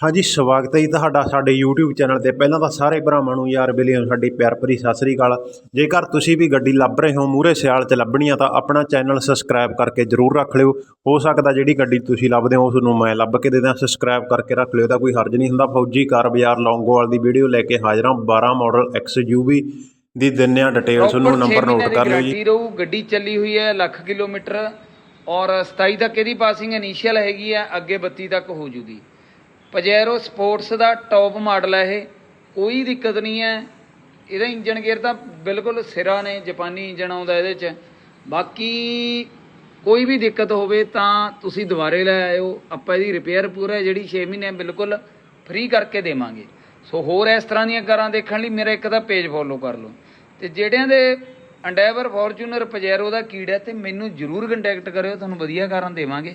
ਹਾਂਜੀ ਸਵਾਗਤ ਹੈ ਜੀ ਤੁਹਾਡਾ ਸਾਡੇ YouTube ਚੈਨਲ ਤੇ। ਪਹਿਲਾਂ ਤਾਂ ਸਾਰੇ ਭਰਾਵਾਂ ਨੂੰ ਯਾਰ ਬੇਲੀਆਂ ਨੂੰ ਸਾਡੀ ਪਿਆਰ ਭਰੀ ਸਤਿ ਸ੍ਰੀ ਅਕਾਲ। ਜੇਕਰ ਤੁਸੀਂ ਵੀ ਗੱਡੀ ਲੱਭ ਰਹੇ ਹੋ ਮੂਰੇ ਸਿਆਲ 'ਚ ਲੱਭਣੀ ਆ ਤਾਂ ਆਪਣਾ ਚੈਨਲ ਸਬਸਕ੍ਰਾਈਬ ਕਰਕੇ ਜਰੂਰ ਰੱਖ ਲਿਓ। ਹੋ ਸਕਦਾ ਜਿਹੜੀ ਗੱਡੀ ਤੁਸੀਂ ਲੱਭਦੇ ਹੋ ਉਸ ਨੂੰ ਮੈਂ ਲੱਭ ਕੇ ਦੇ ਦਾਂ ਸਬਸਕ੍ਰਾਈਬ ਕਰਕੇ ਰੱਖ ਲਿਓ ਤਾਂ ਕੋਈ ਹਰਜ ਨਹੀਂ ਹੁੰਦਾ। ਫੌਜੀ ਕਾਰ ਬਾਜ਼ਾਰ ਲੌਂਗੋਵਾਲ ਦੀ ਵੀਡੀਓ ਲੈ ਕੇ ਹਾਜ਼ਰ ਹਾਂ। 12 ਮਾਡਲ XUV ਦੀ ਦਿੰਨੇ ਆ ਡਿਟੇਲਸ ਨੂੰ Proper ਨੰਬਰ ਨੋਟ ਕਰ ਲਿਓ ਜੀ। ਗੱਡੀ ਚੱਲੀ ਹੋਈ ਹੈ ਲੱਖ ਕਿਲੋਮੀਟਰ। ਔਰ 27 ਤੱਕ ਇਹਦੀ ਪਾਸਿੰਗ ਇਨੀਸ਼ੀਅਲ ਹੈਗੀ ਹੈ ਅੱਗੇ 32 ਤੱਕ ਹੋ ਜੂਗੀ। ਪਜੈਰੋ ਸਪੋਰਟਸ ਦਾ ਟੌਪ ਮਾਡਲ ਹੈ ਇਹ। ਕੋਈ ਦਿੱਕਤ ਨਹੀਂ ਹੈ। ਇਹਦਾ ਇੰਜਨ ਗੇਅਰ ਤਾਂ ਬਿਲਕੁਲ ਸਿਰਾ ਨੇ, ਜਾਪਾਨੀ ਇੰਜਨ ਆਉਂਦਾ ਇਹਦੇ 'ਚ। ਬਾਕੀ ਕੋਈ ਵੀ ਦਿੱਕਤ ਹੋਵੇ ਤਾਂ ਤੁਸੀਂ ਦੁਬਾਰੇ ਲੈ ਆਇਓ। ਆਪਾਂ ਇਹਦੀ ਰਿਪੇਅਰ ਪੂਰਾ ਜਿਹੜੀ 6 ਮਹੀਨੇ ਬਿਲਕੁਲ ਫ੍ਰੀ ਕਰਕੇ ਦੇਵਾਂਗੇ। ਸੋ ਹੋਰ ਇਸ ਤਰ੍ਹਾਂ ਦੀਆਂ ਕਾਰਾਂ ਦੇਖਣ ਲਈ ਮੇਰਾ ਇੱਕ ਤਾਂ ਪੇਜ ਫੋਲੋ ਕਰ ਲਓ। ਤੇ ਜਿਹੜਿਆਂ ਦੇ ਅੰਡੈਵਰ ਫੋਰਚੂਨਰ ਪਜੈਰੋ ਦਾ ਕੀੜਾ ਤੇ ਮੈਨੂੰ ਜਰੂਰ ਕੰਟੈਕਟ ਕਰਿਓ। ਤੁਹਾਨੂੰ ਵਧੀਆ ਕਾਰਾਂ ਦੇਵਾਂਗੇ।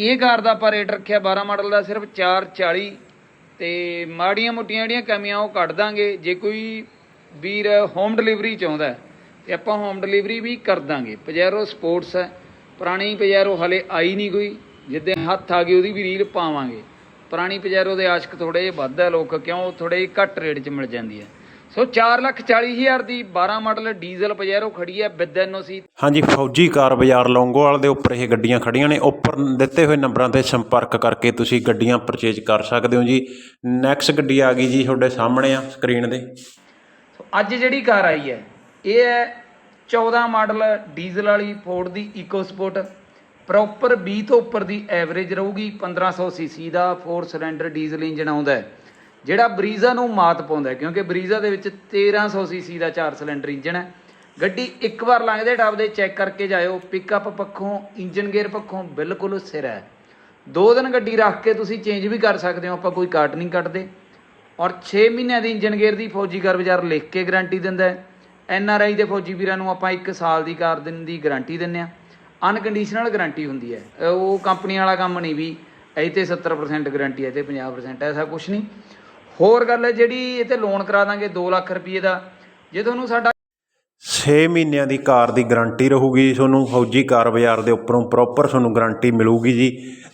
ਇਹ ਕਾਰ ਦਾ ਆਪਾਂ ਰੇਟ ਰੱਖਿਆ 12 ਮਾਡਲ ਦਾ ਸਿਰਫ 440 ਤੇ ਮਾੜੀਆਂ ਮੋਟੀਆਂ ਜਿਹੜੀਆਂ ਕਮੀਆਂ ਉਹ ਕੱਢ ਦਾਂਗੇ। ਜੇ ਕੋਈ ਵੀਰ ਹੋਮ ਡਿਲੀਵਰੀ ਚਾਹੁੰਦਾ ਹੈ, ਤੇ ਆਪਾਂ ਹੋਮ ਡਿਲੀਵਰੀ ਵੀ ਕਰ ਦਾਂਗੇ। ਪਜੈਰੋ ਸਪੋਰਟਸ ਹੈ। ਪੁਰਾਣੀ ਪਜੈਰੋ ਹਲੇ ਆਈ ਨਹੀਂ ਕੋਈ। ਜਿੱਦੇ ਹੱਥ ਆ ਗਈ ਉਹਦੀ ਵੀ ਰੀਲ ਪਾਵਾਂਗੇ। ਪੁਰਾਣੀ ਪਜੈਰੋ ਦੇ ਆਸ਼ਕ ਥੋੜੇ ਜਿਹੇ ਵੱਧ ਹੈ ਲੋਕ ਕਿਉਂ? ਥੋੜੇ ਘੱਟ ਰੇਟ 'ਚ ਮਿਲ ਜਾਂਦੀ ਹੈ। ਸੋ 440000 ਦੀ 12 ਮਾਡਲ ਡੀਜ਼ਲ ਪਜੈਰੋ ਖੜੀ ਹੈ ਵਿਦ ਐਨਓਸੀ ਹਾਂਜੀ ਫੌਜੀ ਕਾਰ ਬਾਜ਼ਾਰ ਲੌਂਗੋਵਾਲ ਦੇ ਉੱਪਰ ਇਹ ਗੱਡੀਆਂ ਖੜੀਆਂ ਨੇ। ਉੱਪਰ ਦਿੱਤੇ ਹੋਏ ਨੰਬਰਾਂ ਤੇ ਸੰਪਰਕ ਕਰਕੇ ਤੁਸੀਂ ਗੱਡੀਆਂ ਪਰਚੇਜ ਕਰ ਸਕਦੇ ਹੋ ਜੀ। ਨੈਕਸਟ ਗੱਡੀ ਆ ਗਈ ਜੀ ਤੁਹਾਡੇ ਸਾਹਮਣੇ ਆ ਸਕਰੀਨ ਦੇ ਸੋ ਅੱਜ ਜਿਹੜੀ ਕਾਰ ਆਈ ਹੈ ਇਹ ਹੈ 14 ਮਾਡਲ ਡੀਜ਼ਲ ਵਾਲੀ ਫੋਰਡ ਦੀ ਇਕੋ ਸਪੋਰਟ ਪ੍ਰੋਪਰ 20 ਤੋਂ ਉੱਪਰ ਦੀ ਐਵਰੇਜ ਰਹੂਗੀ 1500 ਸੀਸੀ ਦਾ 4 ਸਿਲੰਡਰ ਡੀਜ਼ਲ ਇੰਜਨ ਆਉਂਦਾ ਹੈ। ਜਿਹੜਾ ਬਰੀਜ਼ਾ ਨੂੰ ਮਾਤ ਪਾਉਂਦਾ ਕਿਉਂਕਿ ਬਰੀਜ਼ਾ ਦੇ ਵਿੱਚ 1300 ਸੀਸੀ ਦਾ 4 ਸਿਲੰਡਰ ਇੰਜਨ ਹੈ। ਗੱਡੀ ਇੱਕ ਵਾਰ ਲੰਘਦੇ ਟਾਪਦੇ ਚੈੱਕ ਕਰਕੇ ਜਾਇਓ ਪਿਕਅਪ ਪੱਖੋਂ ਇੰਜਨ ਗੇਅਰ ਪੱਖੋਂ ਬਿਲਕੁਲ ਸਿਰ ਹੈ। ਦੋ ਦਿਨ ਗੱਡੀ ਰੱਖ ਕੇ ਤੁਸੀਂ ਚੇਂਜ ਵੀ ਕਰ ਸਕਦੇ ਹੋ, ਆਪਾਂ ਕੋਈ ਕਾਟ ਨਹੀਂ ਕੱਟਦੇ। ਔਰ 6 ਮਹੀਨਿਆਂ ਦੀ ਇੰਜਨ ਗੇਅਰ ਦੀ ਫੌਜੀ ਕਾਰ ਬਾਜ਼ਾਰ ਲਿਖ ਕੇ ਗਾਰੰਟੀ ਦਿੰਦਾ ਹੈ। ਐਨ ਆਰ ਆਈ ਦੇ ਫੌਜੀ ਵੀਰਾਂ ਨੂੰ ਆਪਾਂ 1 ਸਾਲ ਦੀ ਕਾਰ ਦਿਨ ਦੀ ਗਾਰੰਟੀ ਦਿੰਨੇ ਆ ਅਨਕੰਡੀਸ਼ਨਲ ਗਾਰੰਟੀ ਹੁੰਦੀ ਹੈ। ਉਹ ਕੰਪਨੀ ਵਾਲਾ ਕੰਮ ਨਹੀਂ ਵੀ, ਇਹ ਤੇ 70% ਗਾਰੰਟੀ ਹੈ ਤੇ 50% ਐਸਾ ਕੁਝ ਨਹੀਂ। ਹੋਰ ਗੱਲ ਹੈ ਜਿਹੜੀ ਇਹ ਤੇ ਲੋਨ ਕਰਾ ਦਾਂਗੇ 2 ਲੱਖ ਰੁਪਏ ਦਾ। ਜੇ ਤੁਹਾਨੂੰ ਸਾਡਾ 6 ਮਹੀਨਿਆਂ ਦੀ ਕਾਰ ਦੀ ਗਾਰੰਟੀ ਰਹੂਗੀ ਤੁਹਾਨੂੰ ਫੌਜੀ ਕਾਰ ਬਾਜ਼ਾਰ ਦੇ ਉੱਪਰੋਂ ਪ੍ਰੋਪਰ ਤੁਹਾਨੂੰ ਗਾਰੰਟੀ ਮਿਲੂਗੀ ਜੀ।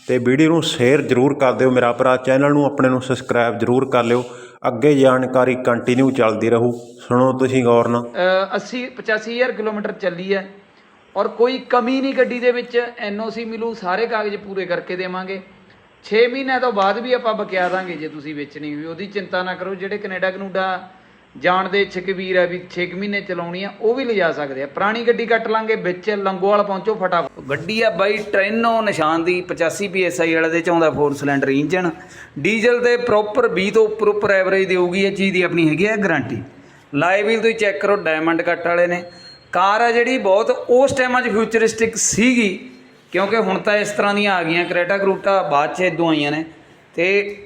ਤੇ ਵੀਡੀਓ ਨੂੰ ਸ਼ੇਅਰ ਜ਼ਰੂਰ ਕਰ ਦਿਓ ਮੇਰਾ ਭਰਾ ਚੈਨਲ ਨੂੰ ਆਪਣੇ ਨੂੰ ਸਬਸਕ੍ਰਾਈਬ ਜ਼ਰੂਰ ਕਰ ਲਿਓ। ਅੱਗੇ ਜਾਣਕਾਰੀ ਕੰਟੀਨਿਊ ਚੱਲਦੀ ਰਹੂ। ਸੁਣੋ ਤੁਸੀਂ ਗੌਰ ਨਾਲ। ਅਹ 80 85000 ਕਿਲੋਮੀਟਰ ਚੱਲੀ ਹੈ ਔਰ ਕੋਈ ਕਮੀ ਨਹੀਂ ਗੱਡੀ ਦੇ ਵਿੱਚ ਐਨਓਸੀ ਮਿਲੂ ਸਾਰੇ ਕਾਗਜ਼ ਪੂਰੇ ਕਰਕੇ ਦੇਵਾਂਗੇ। 6 ਮਹੀਨਿਆਂ ਤੋਂ ਬਾਅਦ ਵੀ ਆਪਾਂ ਬਕਿਆ ਦਾਂਗੇ ਜੇ ਤੁਸੀਂ ਵੇਚਣੀ ਹੋਈ, ਉਹਦੀ ਚਿੰਤਾ ਨਾ ਕਰੋ, ਜਿਹੜੇ ਕੈਨੇਡਾ, ਕਨੂਡਾ ਜਾਣ ਦੇ ਇੱਛੁਕ ਵੀਰ ਆ ਵੀ 6 ਮਹੀਨੇ ਚਲਾਉਣੀ ਆ, ਉਹ ਵੀ ਲਿਜਾ ਸਕਦੇ ਆ। ਪੁਰਾਣੀ ਗੱਡੀ ਕੱਟ ਲਾਂਗੇ, ਵਿੱਚ ਲੰਗੋਵਾਲ ਪਹੁੰਚੋ ਫਟਾਫਟ। ਗੱਡੀ ਆ ਬਾਈ ਟ੍ਰੈਨੋ ਨਿਸ਼ਾਨ ਦੀ 85 ਪੀਐਸਆਈ ਵਾਲੇ ਦੇ ਚ ਆਉਂਦਾ 4 ਸਿਲੰਡਰ ਇੰਜਨ ਡੀਜ਼ਲ ਤੇ ਪ੍ਰੋਪਰ 20 ਤੋਂ ਉੱਪਰ ਉੱਪਰ ਐਵਰੇਜ ਦੇਊਗੀ, ਇਹ ਚੀਜ਼ ਦੀ ਆਪਣੀ ਹੈਗੀ ਆ ਗਾਰੰਟੀ ਲਾਈਵ ਵੀਲ ਤੁਸੀਂ ਚੈੱਕ ਕਰੋ ਡਾਇਮੰਡ ਕੱਟ ਵਾਲੇ ਨੇ। ਕਾਰ ਆ ਜਿਹੜੀ ਬਹੁਤ, ਉਸ ਟਾਈਮਾਂ 'ਚ ਫਿਊਚਰਿਸਟਿਕ ਸੀਗੀ। ਕਿਉਂਕਿ ਹੁਣ ਤਾਂ ਇਸ ਤਰ੍ਹਾਂ ਦੀਆਂ ਆ ਗਈਆਂ, ਕਰੇਟਾ ਕਰੂਟਾ ਬਾਅਦ 'ਚ ਇਦੋਂ ਆਈਆਂ ਨੇ। ਤੇ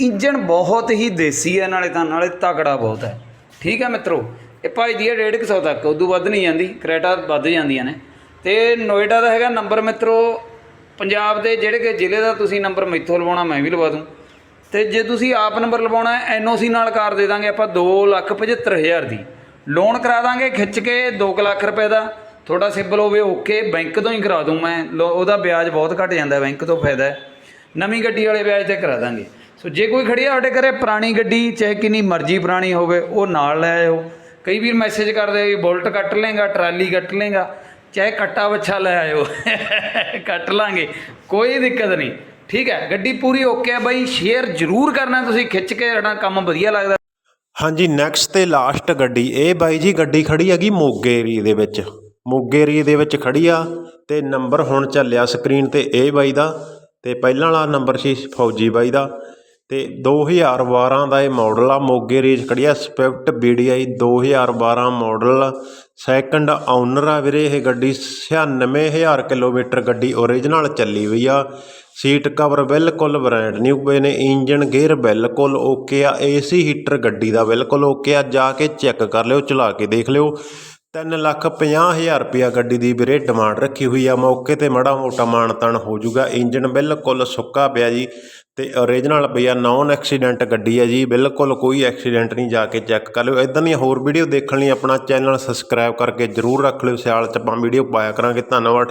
ਇੰਜਨ ਬਹੁਤ ਹੀ ਦੇਸੀ ਹੈ, ਨਾਲੇ ਤਾਂ, ਨਾਲੇ ਤਕੜਾ ਬਹੁਤ ਹੈ। ਠੀਕ ਹੈ ਮਿੱਤਰੋ, ਇਹ ਭਾਈ ਦੀ ਹੈ 150 ਤੱਕ, ਉਦੋਂ ਵੱਧ ਨਹੀਂ ਜਾਂਦੀ, ਕਰੇਟਾ ਵੱਧ ਜਾਂਦੀਆਂ ਨੇ। ਤੇ ਨੋਇਡਾ ਦਾ ਹੈਗਾ ਨੰਬਰ ਮਿੱਤਰੋ, ਪੰਜਾਬ ਦੇ ਜਿਹੜੇ ਕਿ ਜ਼ਿਲ੍ਹੇ ਦਾ ਤੁਸੀਂ ਨੰਬਰ ਮੈਥੋਂ ਲਵਾਉਣਾ, ਮੈਂ ਵੀ ਲਵਾ ਦੂੰ। ਤੇ ਜੇ ਤੁਸੀਂ ਆਪ ਨੰਬਰ ਲਵਾਉਣਾ ਹੈ, ਐਨਓਸੀ ਨਾਲ ਕਾਰ ਦੇ ਦਾਂਗੇ ਆਪਾਂ 275000 ਦੀ। ਲੋਨ ਕਰਾ ਦਾਂਗੇ ਖਿੱਚ ਕੇ 2 ਲੱਖ ਰੁਪਏ ਦਾ। ਥੋੜਾ ਸਿਬਲ ਹੋਵੇ ਓਕੇ ਬੈਂਕ ਤੋਂ ਹੀ ਕਰਾ ਦੂੰ ਮੈਂ। ਲੋ- ਉਹਦਾ ਵਿਆਜ ਬਹੁਤ ਘਟ ਜਾਂਦਾ ਬੈਂਕ ਤੋਂ ਫਾਇਦਾ ਹੈ। ਨਵੀਂ ਗੱਡੀ ਵਾਲੇ ਵਿਆਜ ਤੇ ਕਰਾ ਦਾਂਗੇ। ਸੋ ਜੇ ਕੋਈ ਖੜੀ ਆ ਸਾਡੇ ਘਰੇ, ਪੁਰਾਣੀ ਗੱਡੀ, ਚਾਹੇ ਕਿੰਨੀ ਮਰਜ਼ੀ ਪੁਰਾਣੀ ਹੋਵੇ, ਉਹ ਨਾਲ ਲੈ ਆਇਓ। ਕਈ ਵੀਰ ਮੈਸੇਜ ਕਰਦੇ ਵੀ ਬੁਲਟ ਕੱਟ ਲੇਗਾ ਟਰਾਲੀ ਕੱਟ ਲੇਗਾ ਚਾਹੇ ਕੱਟਾ ਵੱਛਾ ਲੈ ਆਇਓ। ਕੱਟ ਲਾਂਗੇ, ਕੋਈ ਦਿੱਕਤ ਨਹੀਂ। ਠੀਕ ਹੈ, ਗੱਡੀ ਪੂਰੀ ਓਕੇ ਹੈ ਬਾਈ ਸ਼ੇਅਰ ਜ਼ਰੂਰ ਕਰਨਾ ਤੁਸੀਂ, ਖਿੱਚ ਕੇ ਸਾਡਾ ਕੰਮ ਵਧੀਆ ਲੱਗਦਾ। ਹਾਂਜੀ ਨੈਕਸਟ ਤੇ ਲਾਸਟ ਗੱਡੀ, ਇਹ ਬਾਈ ਜੀ, ਗੱਡੀ ਖੜੀ ਹੈਗੀ ਮੋਗੇ ਏਰੀਏ ਦੇ ਵਿੱਚ। ਮੋਗੇ ਏਰੀਏ ਦੇ ਵਿੱਚ ਖੜ੍ਹੀ ਆ ਅਤੇ ਨੰਬਰ ਹੁਣ ਚੱਲਿਆ ਸਕਰੀਨ ਤੇ ਇਹ ਬਾਈ ਦਾ ਅਤੇ ਪਹਿਲਾਂ ਵਾਲਾ ਨੰਬਰ ਸੀ ਫੌਜੀ ਬਾਈ ਦਾ ਅਤੇ ਦੋ ਹਜ਼ਾਰ ਬਾਰ੍ਹਾਂ ਦਾ ਇਹ ਮਾਡਲ ਆ। ਮੋਗੇ ਏਰੀਏ 'ਚ ਖੜ੍ਹੀ ਆ ਸਵਿਫਟ ਬੀ ਡੀ ਆਈ ਦੋ ਹਜ਼ਾਰ ਬਾਰ੍ਹਾਂ ਮਾਡਲ ਸੈਕਿੰਡ ਓਨਰ ਆ ਵੀਰੇ ਇਹ ਗੱਡੀ 96000 ਕਿਲੋਮੀਟਰ ਗੱਡੀ ਓਰੀਜਨਲ ਚੱਲੀ ਹੋਈ ਆ। ਸੀਟ ਕਵਰ ਬਿਲਕੁਲ ਬ੍ਰਾਂਡ ਨਿਊ ਪਏ ਨੇ ਇੰਜਨ ਗੇਅਰ ਬਿਲਕੁਲ ਓਕੇ ਆ। ਏਸੀ ਹੀਟਰ ਗੱਡੀ ਦਾ ਬਿਲਕੁਲ ਓਕੇ ਆ। ਜਾ ਕੇ ਚੈੱਕ ਕਰ ਲਿਓ, ਚਲਾ ਕੇ ਦੇਖ ਲਿਓ। ਤਿੰਨ ਲੱਖ ਪੰਜਾਹ ਹਜ਼ਾਰ ਰੁਪਿਆ ਗੱਡੀ ਦੀ ਵੀਰੇ ਡਿਮਾਂਡ ਰੱਖੀ ਹੋਈ ਆ। ਮੌਕੇ ਤੇ ਮੜਾ ਮੋਟਾ ਮਾਨਤਨ ਹੋ ਜਾਊਗਾ। ਇੰਜਨ ਬਿਲਕੁਲ ਸੁੱਕਾ ਪਿਆ ਜੀ ਤੇ ਓਰੀਜਨਲ ਪਿਆ ਨੌਨ ਐਕਸੀਡੈਂਟ ਗੱਡੀ ਆ ਜੀ। ਬਿਲਕੁਲ ਕੋਈ ਐਕਸੀਡੈਂਟ ਨਹੀਂ, ਜਾ ਕੇ ਚੈੱਕ ਕਰ ਲਿਓ। ਇਦਾਂ ਦੀਆਂ ਹੋਰ ਵੀਡੀਓ ਦੇਖਣ ਲਈ ਆਪਣਾ ਚੈਨਲ ਸਬਸਕ੍ਰਾਈਬ ਕਰਕੇ ਜਰੂਰ ਰੱਖ ਲਿਓ। ਸਿਆਲ ਚ ਆਪਾਂ ਵੀਡੀਓ ਪਾਇਆ ਕਰਾਂਗੇ। ਧੰਨਵਾਦ।